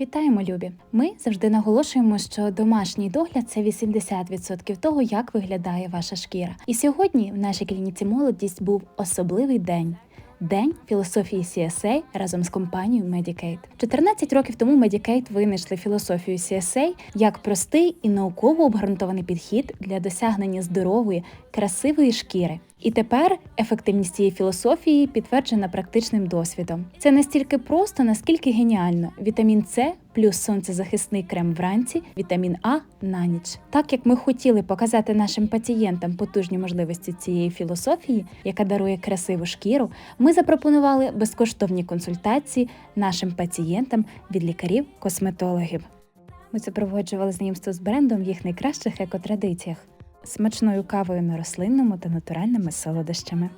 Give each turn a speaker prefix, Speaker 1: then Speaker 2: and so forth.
Speaker 1: Вітаємо, любі! Ми завжди наголошуємо, що домашній догляд це 80% того, як виглядає ваша шкіра. І сьогодні в нашій клініці молодість був особливий день. День філософії CSA разом з компанією Medicaid. 14 років тому Medicaid винайшли філософію CSA як простий і науково обґрунтований підхід для досягнення здорової, красивої шкіри. І тепер ефективність цієї філософії підтверджена практичним досвідом. Це настільки просто, наскільки геніально. Вітамін С плюс сонцезахисний крем вранці, вітамін А на ніч. Так як ми хотіли показати нашим пацієнтам потужні можливості цієї філософії, яка дарує красиву шкіру, ми запропонували безкоштовні консультації нашим пацієнтам від лікарів-косметологів. Ми запроваджували знайомство з брендом в їх найкращих екотрадиціях, смачною кавою на рослинному та натуральними солодощами.